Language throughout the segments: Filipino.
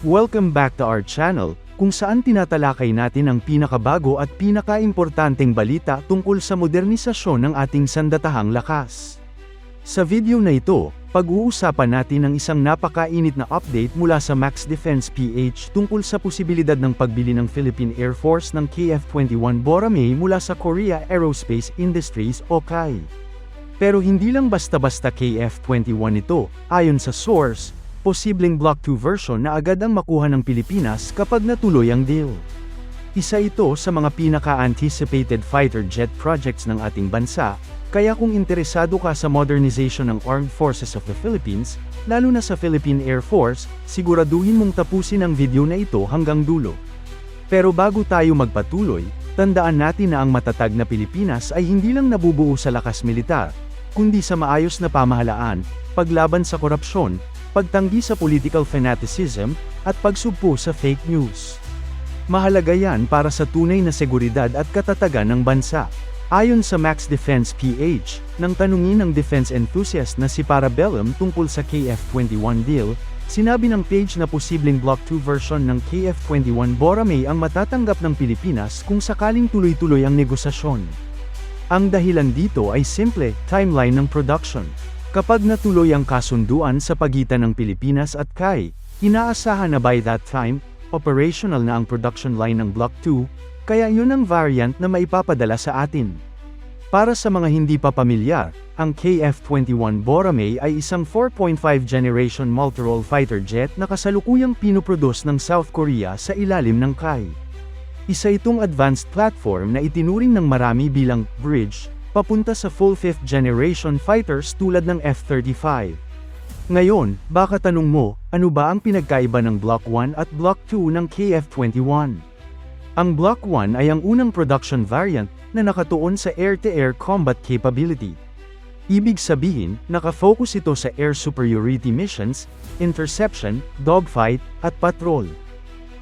Welcome back to our channel, kung saan tinatalakay natin ang pinakabago at pinakaimportanteng balita tungkol sa modernisasyon ng ating sandatahang lakas. Sa video na ito, pag-uusapan natin ang isang napakainit na update mula sa Max Defense PH tungkol sa posibilidad ng pagbili ng Philippine Air Force ng KF-21 Boramae mula sa Korea Aerospace Industries o KAI. Pero hindi lang basta-basta KF-21 ito, ayon sa source, posibleng Block 2 version na agad ang makuha ng Pilipinas kapag natuloy ang deal. Isa ito sa mga pinaka-anticipated fighter jet projects ng ating bansa, kaya kung interesado ka sa modernization ng Armed Forces of the Philippines, lalo na sa Philippine Air Force, siguraduhin mong tapusin ang video na ito hanggang dulo. Pero bago tayo magpatuloy, tandaan natin na ang matatag na Pilipinas ay hindi lang nabubuo sa lakas militar, kundi sa maayos na pamahalaan, paglaban sa korupsyon, pagtanggi sa political fanaticism, at pagsugpo sa fake news. Mahalaga yan para sa tunay na seguridad at katatagan ng bansa. Ayon sa Max Defense PH, nang tanungin ng defense enthusiast na si Parabellum tungkol sa KF-21 deal, sinabi ng page na posibleng Block 2 version ng KF-21 Boramae ang matatanggap ng Pilipinas kung sakaling tuloy-tuloy ang negosasyon. Ang dahilan dito ay simple, timeline ng production. Kapag natuloy ang kasunduan sa pagitan ng Pilipinas at KAI, inaasahan na by that time, operational na ang production line ng Block 2, kaya yun ang variant na maipapadala sa atin. Para sa mga hindi pa pamilyar, ang KF-21 Boramae ay isang 4.5 generation multirole fighter jet na kasalukuyang pinuproduce ng South Korea sa ilalim ng KAI. Isa itong advanced platform na itinuring ng marami bilang bridge papunta sa full 5th generation fighters tulad ng F-35. Ngayon, baka tanong mo, ano ba ang pinagkaiba ng Block 1 at Block 2 ng KF-21? Ang Block 1 ay ang unang production variant na nakatuon sa air-to-air combat capability. Ibig sabihin, nakafocus ito sa air superiority missions, interception, dogfight, at patrol.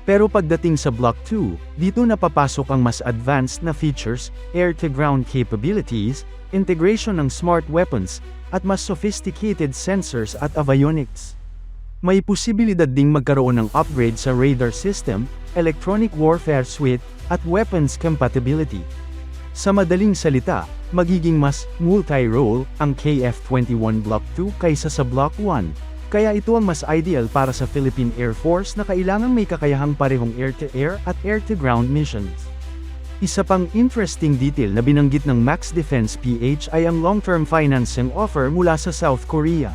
Pero pagdating sa Block 2, dito napapasok ang mas advanced na features, air-to-ground capabilities, integration ng smart weapons, at mas sophisticated sensors at avionics. May posibilidad ding magkaroon ng upgrade sa radar system, electronic warfare suite, at weapons compatibility. Sa madaling salita, magiging mas multi-role ang KF-21 Block 2 kaysa sa Block 1, kaya ito ang mas ideal para sa Philippine Air Force na kailangang may kakayahang parehong air-to-air at air-to-ground missions. Isa pang interesting detail na binanggit ng Max Defense PH ay ang long-term financing offer mula sa South Korea.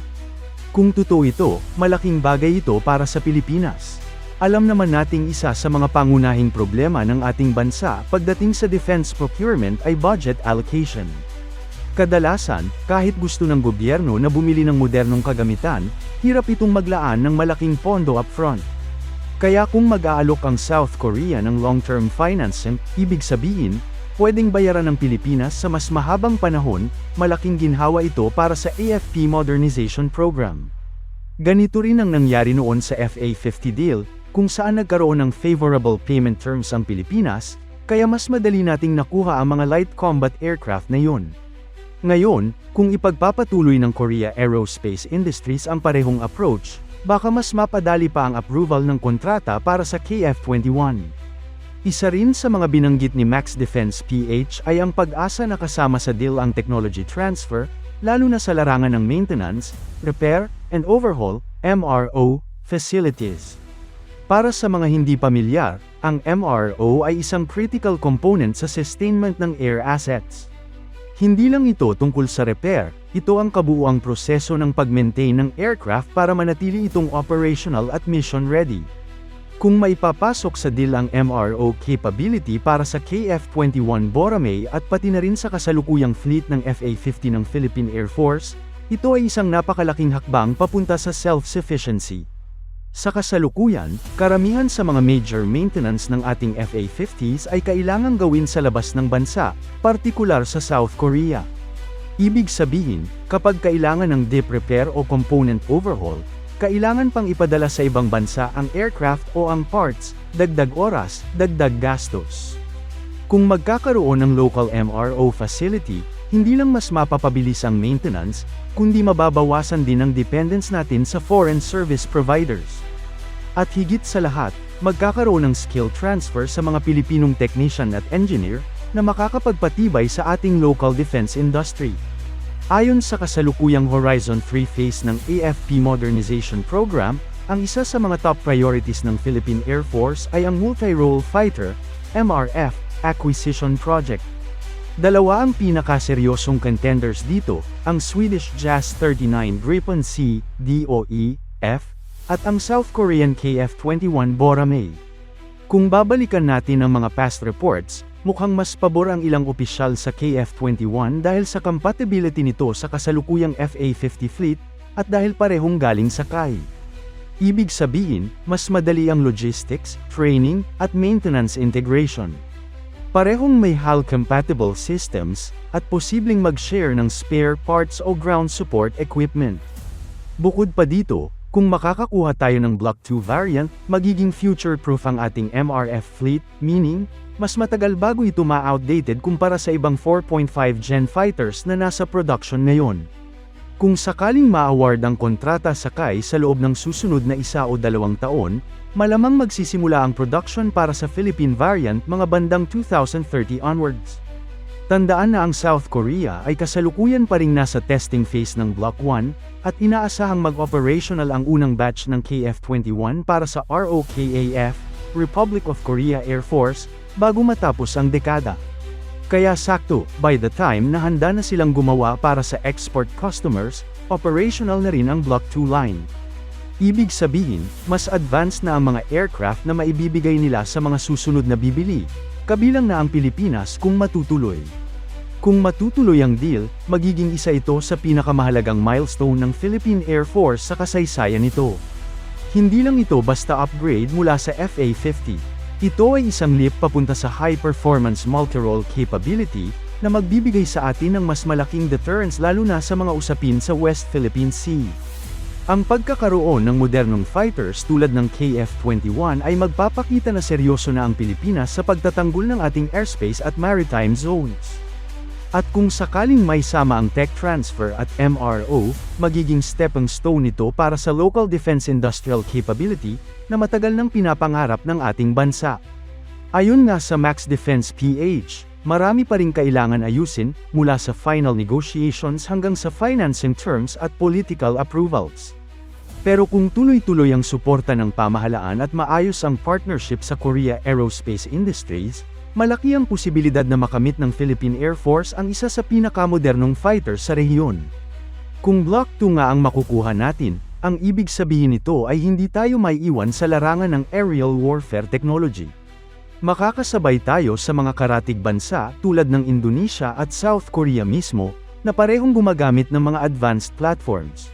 Kung totoo ito, malaking bagay ito para sa Pilipinas. Alam naman nating isa sa mga pangunahing problema ng ating bansa pagdating sa defense procurement ay budget allocation. Kadalasan, kahit gusto ng gobyerno na bumili ng modernong kagamitan, hirap itong maglaan ng malaking pondo upfront. Kaya kung mag-aalok ang South Korea ng long-term financing, ibig sabihin, pwedeng bayaran ng Pilipinas sa mas mahabang panahon, malaking ginhawa ito para sa AFP Modernization Program. Ganito rin ang nangyari noon sa FA-50 deal, kung saan nagkaroon ng favorable payment terms ang Pilipinas, kaya mas madali nating nakuha ang mga light combat aircraft na yun. Ngayon, kung ipagpapatuloy ng Korea Aerospace Industries ang parehong approach, baka mas mapadali pa ang approval ng kontrata para sa KF-21. Isa rin sa mga binanggit ni Max Defense PH ay ang pag-asa na kasama sa deal ang technology transfer, lalo na sa larangan ng maintenance, repair, and overhaul, MRO, facilities. Para sa mga hindi pamilyar, ang MRO ay isang critical component sa sustainment ng air assets. Hindi lang ito tungkol sa repair, ito ang kabuuang proseso ng pag-maintain ng aircraft para manatili itong operational at mission ready. Kung maipapasok sa deal ang MRO capability para sa KF-21 Boramae at pati na rin sa kasalukuyang fleet ng FA-50 ng Philippine Air Force, ito ay isang napakalaking hakbang papunta sa self-sufficiency. Sa kasalukuyan, karamihan sa mga major maintenance ng ating FA-50s ay kailangang gawin sa labas ng bansa, partikular sa South Korea. Ibig sabihin, kapag kailangan ng deep repair o component overhaul, kailangan pang ipadala sa ibang bansa ang aircraft o ang parts, dagdag oras, dagdag gastos. Kung magkakaroon ng local MRO facility, hindi lang mas mapapabilis ang maintenance, kundi mababawasan din ang dependence natin sa foreign service providers. At higit sa lahat, magkakaroon ng skill transfer sa mga Pilipinong technician at engineer, na makakapagpatibay sa ating local defense industry. Ayon sa kasalukuyang Horizon 3 phase ng AFP Modernization Program, ang isa sa mga top priorities ng Philippine Air Force ay ang Multi-Role Fighter, MRF, Acquisition Project. Dalawa ang pinakaseryosong contenders dito, ang Swedish JAS-39 Gripen C, DOE, F, at ang South Korean KF-21 Boramae. Kung babalikan natin ang mga past reports, mukhang mas pabor ang ilang opisyal sa KF-21 dahil sa compatibility nito sa kasalukuyang FA-50 fleet, at dahil parehong galing sa KAI. Ibig sabihin, mas madali ang logistics, training, at maintenance integration. Parehong may HAL-compatible systems, at posibleng mag-share ng spare parts o ground support equipment. Bukod pa dito, kung makakakuha tayo ng Block 2 variant, magiging future-proof ang ating MRF fleet, meaning, mas matagal bago ito ma-outdated kumpara sa ibang 4.5 Gen fighters na nasa production ngayon. Kung sakaling ma-award ang kontrata sa KAI sa loob ng susunod na isa o dalawang taon, malamang magsisimula ang production para sa Philippine variant mga bandang 2030 onwards. Tandaan na ang South Korea ay kasalukuyan pa ring nasa testing phase ng Block 1, at inaasahang mag-operational ang unang batch ng KF-21 para sa ROKAF, Republic of Korea Air Force, bago matapos ang dekada. Kaya sakto, by the time na handa na silang gumawa para sa export customers, operational na rin ang Block 2 line. Ibig sabihin, mas advanced na ang mga aircraft na maibibigay nila sa mga susunod na bibili, kabilang na ang Pilipinas kung matutuloy. Kung matutuloy ang deal, magiging isa ito sa pinakamahalagang milestone ng Philippine Air Force sa kasaysayan nito. Hindi lang ito basta upgrade mula sa FA-50. Ito ay isang leap papunta sa high-performance multi-role capability, na magbibigay sa atin ng mas malaking deterrence lalo na sa mga usapin sa West Philippine Sea. Ang pagkakaroon ng modernong fighters tulad ng KF-21 ay magpapakita na seryoso na ang Pilipinas sa pagtatanggol ng ating airspace at maritime zones. At kung sakaling may sama ang tech transfer at MRO, magiging stepping stone ito para sa local defense industrial capability, na matagal nang pinapangarap ng ating bansa. Ayon nga sa Max Defense PH, marami pa rin kailangan ayusin, mula sa final negotiations hanggang sa financing terms at political approvals. Pero kung tuloy-tuloy ang suporta ng pamahalaan at maayos ang partnership sa Korea Aerospace Industries, malaki ang posibilidad na makamit ng Philippine Air Force ang isa sa pinakamodernong fighter sa rehiyon. Kung Block 2 nga ang makukuha natin, ang ibig sabihin nito ay hindi tayo may iwan sa larangan ng aerial warfare technology. Makakasabay tayo sa mga karatig bansa tulad ng Indonesia at South Korea mismo, na parehong gumagamit ng mga advanced platforms.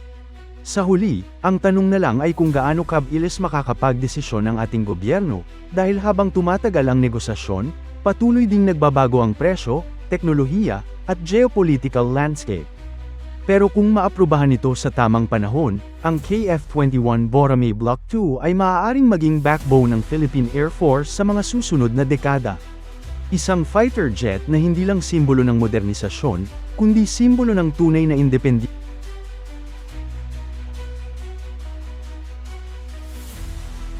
Sa huli, ang tanong na lang ay kung gaano kabilis makakapagdesisyon ang ating gobyerno, dahil habang tumatagal ang negosasyon, patuloy ding nagbabago ang presyo, teknolohiya, at geopolitical landscape. Pero kung maaprubahan ito sa tamang panahon, ang KF-21 Boramae Block 2 ay maaaring maging backbone ng Philippine Air Force sa mga susunod na dekada. Isang fighter jet na hindi lang simbolo ng modernisasyon, kundi simbolo ng tunay na independent